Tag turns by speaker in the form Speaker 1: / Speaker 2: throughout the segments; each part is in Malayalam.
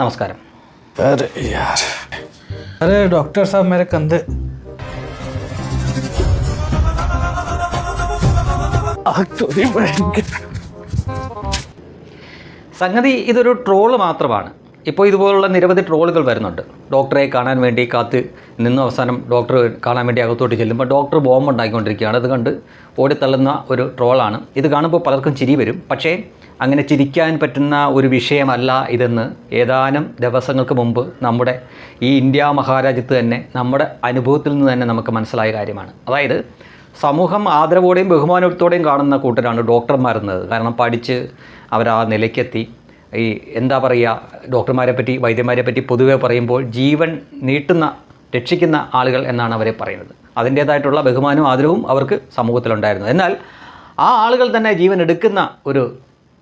Speaker 1: നമസ്കാരം
Speaker 2: अरे यार अरे डॉक्टर साहब मेरे कंधे आग तो नहीं बढ़ेंगे
Speaker 1: സംഗതി ഇതൊരു ട്രോള് മാത്രമാണ് ഇപ്പോൾ ഇതുപോലുള്ള നിരവധി ട്രോളുകൾ വരുന്നുണ്ട്. ഡോക്ടറെ കാണാൻ വേണ്ടി കാത്ത് നിന്ന് അവസാനം ഡോക്ടർ കാണാൻ വേണ്ടി അകത്തോട്ട് ചെല്ലുമ്പോൾ ഡോക്ടർ ബോംബ് ഉണ്ടാക്കിക്കൊണ്ടിരിക്കുകയാണ്. അത് കണ്ട് ഓടിത്തള്ളുന്ന ഒരു ട്രോളാണ്. ഇത് കാണുമ്പോൾ പലർക്കും ചിരി വരും. പക്ഷേ അങ്ങനെ ചിരിക്കാൻ പറ്റുന്ന ഒരു വിഷയമല്ല ഇതെന്ന് ഏതാനും ദിവസങ്ങൾക്ക് മുമ്പ് നമ്മുടെ ഈ ഇന്ത്യ മഹാരാജ്യത്ത് തന്നെ നമ്മുടെ അനുഭവത്തിൽ നിന്ന് തന്നെ നമുക്ക് മനസ്സിലായ കാര്യമാണ്. അതായത് സമൂഹം ആദരവോടെയും ബഹുമാനത്തോടെയും കാണുന്ന കൂട്ടരാണ് ഡോക്ടർമാരെന്നത്. കാരണം പഠിച്ച് അവർ ആ നിലയ്ക്കെത്തി. ഈ എന്താ പറയുക ഡോക്ടർമാരെ പറ്റി വൈദ്യന്മാരെ പറ്റി പൊതുവെ പറയുമ്പോൾ ജീവൻ നീട്ടുന്ന രക്ഷിക്കുന്ന ആളുകൾ എന്നാണ് അവരെ പറയുന്നത്. അതിന്റേതായിട്ടുള്ള ബഹുമാനവും ആദരവും അവർക്ക് സമൂഹത്തിലുണ്ടായിരുന്നു. എന്നാൽ ആ ആളുകൾ തന്നെ ജീവൻ എടുക്കുന്ന ഒരു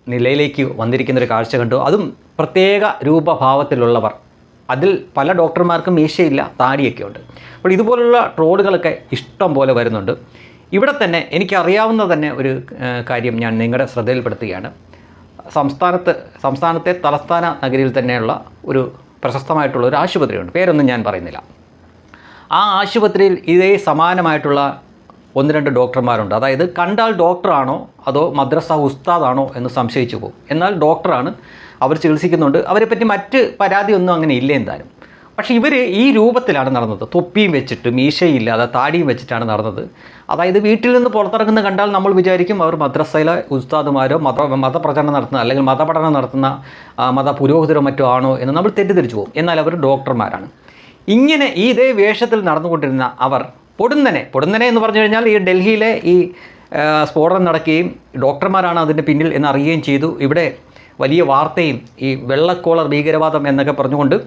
Speaker 1: നിലയിലേക്ക് വന്നിരിക്കുന്ന ഒരു കാഴ്ച കണ്ടു. അതും പ്രത്യേക രൂപഭാവത്തിലുള്ളവർ. അതിൽ പല ഡോക്ടർമാർക്കും മീശയില്ല താടിയൊക്കെ ഉണ്ട് അപ്പോൾ ഇതുപോലുള്ള ട്രോളുകളൊക്കെ ഇഷ്ടം പോലെ വരുന്നുണ്ട്. ഇവിടെ തന്നെ എനിക്കറിയാവുന്ന തന്നെ ഒരു കാര്യം ഞാൻ നിങ്ങളുടെ ശ്രദ്ധയിൽപ്പെടുത്തുകയാണ്. സംസ്ഥാനത്ത് സംസ്ഥാനത്തെ തലസ്ഥാന നഗരിയിൽ തന്നെയുള്ള ഒരു പ്രശസ്തമായിട്ടുള്ള ഒരു ആശുപത്രിയുണ്ട്. പേരൊന്നും ഞാൻ പറയുന്നില്ല. ആ ആശുപത്രിയിൽ ഇതേ സമാനമായിട്ടുള്ള ഒന്ന് രണ്ട് ഡോക്ടർമാരുണ്ട്. അതായത് കണ്ടാൽ ഡോക്ടറാണോ അതോ മദ്രസ ഉസ്താദാണോ എന്ന് സംശയിച്ചു പോകും. എന്നാൽ ഡോക്ടറാണ് അവർ ചികിത്സിക്കുന്നുണ്ട്. അവരെപ്പറ്റി മറ്റ് പരാതിയൊന്നും അങ്ങനെ ഇല്ല എന്തായാലും. പക്ഷേ ഇവർ ഈ രൂപത്തിലാണ് നടന്നത്. തൊപ്പിയും വെച്ചിട്ട് മീശയില്ലാതെ താടിയും വെച്ചിട്ടാണ് നടന്നത്. അതായത് വീട്ടിൽ നിന്ന് പുറത്തിറങ്ങുന്ന കണ്ടാൽ നമ്മൾ വിചാരിക്കും അവർ മദ്രസയിലെ ഉസ്താദുമാരോ മത മതപ്രചരണം നടത്തുന്ന അല്ലെങ്കിൽ മതപഠനം നടത്തുന്ന മത പുരോഹിതരോ മറ്റോ ആണോ എന്ന് നമ്മൾ തെറ്റിദ്ധരിച്ചു പോകും. എന്നാൽ അവർ ഡോക്ടർമാരാണ്. ഇങ്ങനെ ഈ ഇതേ വേഷത്തിൽ നടന്നുകൊണ്ടിരുന്ന അവർ പൊടുന്നനെ പൊടുന്നനെ എന്ന് പറഞ്ഞു കഴിഞ്ഞാൽ ഈ ഡൽഹിയിലെ ഈ സ്ഫോടനം നടക്കുകയും ഡോക്ടർമാരാണ് അതിന്റെ പിന്നിൽ എന്നറിയുകയും ചെയ്തു. ഇവിടെ വലിയ വാർത്തയും ഈ വെള്ളക്കോളർ ഭീകരവാദം എന്നൊക്കെ പറഞ്ഞുകൊണ്ട്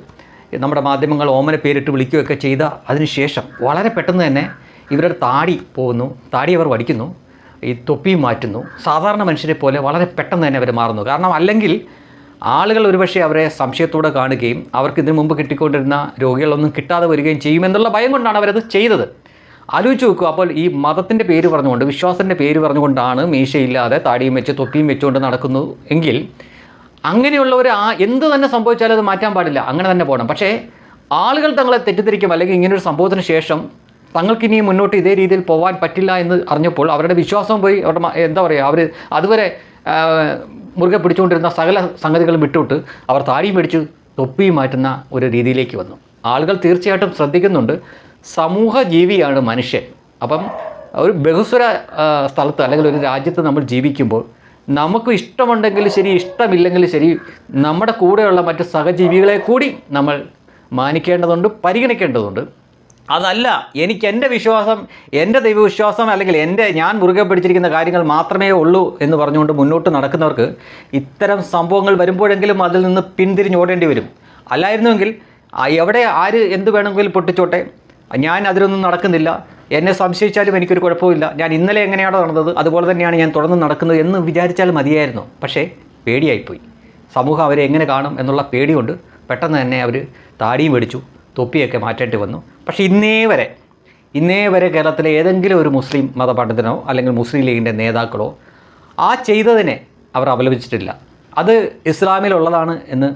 Speaker 1: നമ്മുടെ മാധ്യമങ്ങൾ ഓമന പേരിട്ട് വിളിക്കുകയൊക്കെ ചെയ്ത അതിനുശേഷം വളരെ പെട്ടെന്ന് തന്നെ ഇവരുടെ താടി പോകുന്നു. താടി അവർ വടിക്കുന്നു. ഈ തൊപ്പിയും മാറ്റുന്നു. സാധാരണ മനുഷ്യരെ പോലെ വളരെ പെട്ടെന്ന് തന്നെ അവർ മാറുന്നു. കാരണം അല്ലെങ്കിൽ ആളുകൾ ഒരുപക്ഷെ അവരെ സംശയത്തോടെ കാണുകയും അവർക്ക് ഇതിനു മുമ്പ് കിട്ടിക്കൊണ്ടിരുന്ന രോഗികളൊന്നും കിട്ടാതെ വരികയും ചെയ്യുമെന്നുള്ള ഭയം കൊണ്ടാണ് അവരത് ചെയ്തത്. ആലോചിച്ച് നോക്കുക അപ്പോൾ ഈ മതത്തിന്റെ പേര് പറഞ്ഞുകൊണ്ട് വിശ്വാസത്തിന്റെ പേര് പറഞ്ഞുകൊണ്ടാണ് മീശയില്ലാതെ താടിയും വെച്ച് തൊപ്പിയും വെച്ചുകൊണ്ട് നടക്കുന്നു എങ്കിൽ അങ്ങനെയുള്ളവർ ആ എന്ത് തന്നെ സംഭവിച്ചാലും അത് മാറ്റാൻ പാടില്ല. അങ്ങനെ തന്നെ പോകണം പക്ഷേ ആളുകൾ തങ്ങളെ തെറ്റിദ്ധരിക്കും. അല്ലെങ്കിൽ ഇങ്ങനൊരു സംഭവത്തിന് ശേഷം തങ്ങൾക്ക് ഇനി മുന്നോട്ട് ഇതേ രീതിയിൽ പോകാൻ പറ്റില്ല എന്ന് അറിഞ്ഞപ്പോൾ അവരുടെ വിശ്വാസം പോയി. അവരുടെ എന്താ പറയുക അവർ അതുവരെ മുറുകെ പിടിച്ചുകൊണ്ടിരുന്ന സകല സംഗതികളും വിട്ടുവിട്ട് അവർ താടിയും പിടിച്ച് തൊപ്പിയും മാറ്റുന്ന ഒരു രീതിയിലേക്ക് വന്നു. ആളുകൾ തീർച്ചയായിട്ടും ശ്രദ്ധിക്കുന്നുണ്ട്. സമൂഹ ജീവിയാണ് മനുഷ്യൻ. അപ്പം ഒരു ബഹുസ്വര സ്ഥലത്ത് അല്ലെങ്കിൽ ഒരു രാജ്യത്ത് നമ്മൾ ജീവിക്കുമ്പോൾ നമുക്ക് ഇഷ്ടമുണ്ടെങ്കിൽ ശരി ഇഷ്ടമില്ലെങ്കിൽ ശരി നമ്മുടെ കൂടെയുള്ള മറ്റ് സഹജീവികളെ കൂടി നമ്മൾ മാനിക്കേണ്ടതുണ്ട് പരിഗണിക്കേണ്ടതുണ്ട്. അതല്ല എനിക്ക് എന്റെ വിശ്വാസം എന്റെ ദൈവവിശ്വാസം അല്ലെങ്കിൽ എന്റെ ഞാൻ മുറുകെ പിടിച്ചിരിക്കുന്ന കാര്യങ്ങൾ മാത്രമേ ഉള്ളൂ എന്ന് പറഞ്ഞുകൊണ്ട് മുന്നോട്ട് നടക്കുന്നവർക്ക് ഇത്തരം സംഭവങ്ങൾ വരുമ്പോഴെങ്കിലും അതിൽ നിന്ന് പിന്തിരിഞ്ഞ് ഓടേണ്ടി വരും. അല്ലായിരുന്നുവെങ്കിൽ എവിടെ ആര് എന്ത് വേണമെങ്കിലും പൊട്ടിച്ചോട്ടെ. ഞാൻ അതിലൊന്നും നടക്കുന്നില്ല. എന്നെ സംശയിച്ചാലും എനിക്കൊരു കുഴപ്പമില്ല ഞാൻ ഇന്നലെ എങ്ങനെയാണോ നടന്നത് അതുപോലെ തന്നെയാണ് ഞാൻ തുടർന്ന് നടക്കുന്നത് എന്ന് വിചാരിച്ചാൽ മതിയായിരുന്നു. പക്ഷേ പേടിയായിപ്പോയി. സമൂഹം അവരെ എങ്ങനെ കാണും എന്നുള്ള പേടി കൊണ്ട് പെട്ടെന്ന് തന്നെ അവർ താടിയും മേടിച്ചു തൊപ്പിയൊക്കെ മാറ്റേണ്ടി വന്നു. പക്ഷേ ഇന്നേ വരെ ഇന്നേ വരെ കേരളത്തിലെ ഏതെങ്കിലും ഒരു മുസ്ലിം മതപണ്ഡിതനോ അല്ലെങ്കിൽ മുസ്ലിം ലീഗിന്റെ നേതാക്കളോ ആ ചെയ്തതിനെ അവർ അപലപിച്ചിട്ടില്ല. അത് ഇസ്ലാമിലുള്ളതാണ് എന്ന്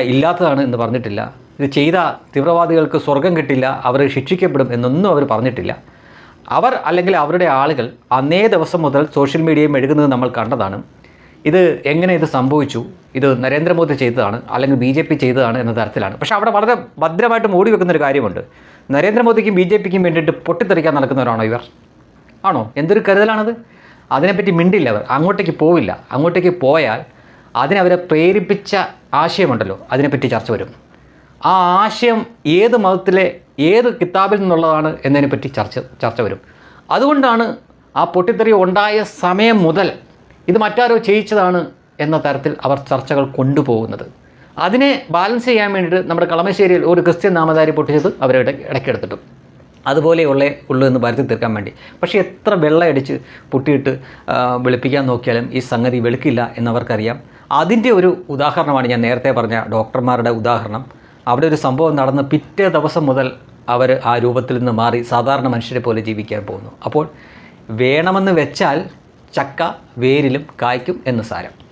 Speaker 1: ഇല്ലാത്തതാണ് എന്ന് പറഞ്ഞിട്ടില്ല. ഇത് ചെയ്ത തീവ്രവാദികൾക്ക് സ്വർഗം കിട്ടില്ല അവർ ശിക്ഷിക്കപ്പെടും എന്നൊന്നും അവർ പറഞ്ഞിട്ടില്ല. അവർ അല്ലെങ്കിൽ അവരുടെ ആളുകൾ അന്നേ ദിവസം മുതൽ സോഷ്യൽ മീഡിയയിൽ മെഴുകുന്നത് നമ്മൾ കണ്ടതാണ്. ഇത് എങ്ങനെ ഇത് സംഭവിച്ചു? ഇത് നരേന്ദ്രമോദി ചെയ്തതാണ് അല്ലെങ്കിൽ ബി ജെ പി ചെയ്തതാണ് എന്ന തരത്തിലാണ്. പക്ഷേ അവിടെ വളരെ ഭദ്രമായിട്ട് മൂടി വെക്കുന്ന ഒരു കാര്യമുണ്ട്. നരേന്ദ്രമോദിക്കും ബി ജെ പിക്കും വേണ്ടിയിട്ട് പൊട്ടിത്തെറിക്കാൻ നടക്കുന്നവരാണോ ഇവർ? ആണോ? എന്തൊരു കരുതലാണത്? അതിനെപ്പറ്റി മിണ്ടില്ല അവർ. അങ്ങോട്ടേക്ക് പോവില്ല. അങ്ങോട്ടേക്ക് പോയാൽ അതിനവരെ പ്രേരിപ്പിച്ച ആശയമുണ്ടല്ലോ. അതിനെപ്പറ്റി ചർച്ച വരും. ആ ആശയം ഏത് മതത്തിലെ ഏത് കിതാബിൽ നിന്നുള്ളതാണ് എന്നതിനെപ്പറ്റി ചർച്ച ചർച്ച വരും. അതുകൊണ്ടാണ് ആ പൊട്ടിത്തെറി ഉണ്ടായ സമയം മുതൽ ഇത് മറ്റാരോ ചെയ്യിച്ചതാണ് എന്ന തരത്തിൽ അവർ ചർച്ചകൾ കൊണ്ടുപോകുന്നത്. അതിനെ ബാലൻസ് ചെയ്യാൻ വേണ്ടിയിട്ട് നമ്മുടെ കളമശ്ശേരിയിൽ ഒരു ക്രിസ്ത്യൻ നാമധാരി പൊട്ടിച്ചത് അവരുടെ ഇടയ്ക്കെടുത്തിട്ടു. അതുപോലെയുള്ള ഉള്ളൂ എന്ന് വരുത്തി തീർക്കാൻ വേണ്ടി. പക്ഷേ എത്ര വെള്ളയടിച്ച് പൊട്ടിയിട്ട് വെളുപ്പിക്കാൻ നോക്കിയാലും ഈ സംഗതി വെളുക്കില്ല എന്നവർക്കറിയാം. അതിന്റെ ഒരു ഉദാഹരണമാണ് ഞാൻ നേരത്തെ പറഞ്ഞ ഡോക്ടർമാരുടെ ഉദാഹരണം. അവിടെ ഒരു സംഭവം നടന്ന് പിറ്റേ ദിവസം മുതൽ അവർ ആ രൂപത്തിൽ നിന്ന് മാറി സാധാരണ മനുഷ്യരെ പോലെ ജീവിക്കാൻ പോകുന്നു. അപ്പോൾ വേണമെന്ന് വെച്ചാൽ ചക്ക വേരിലും കായ്ക്കും എന്ന് സാരം.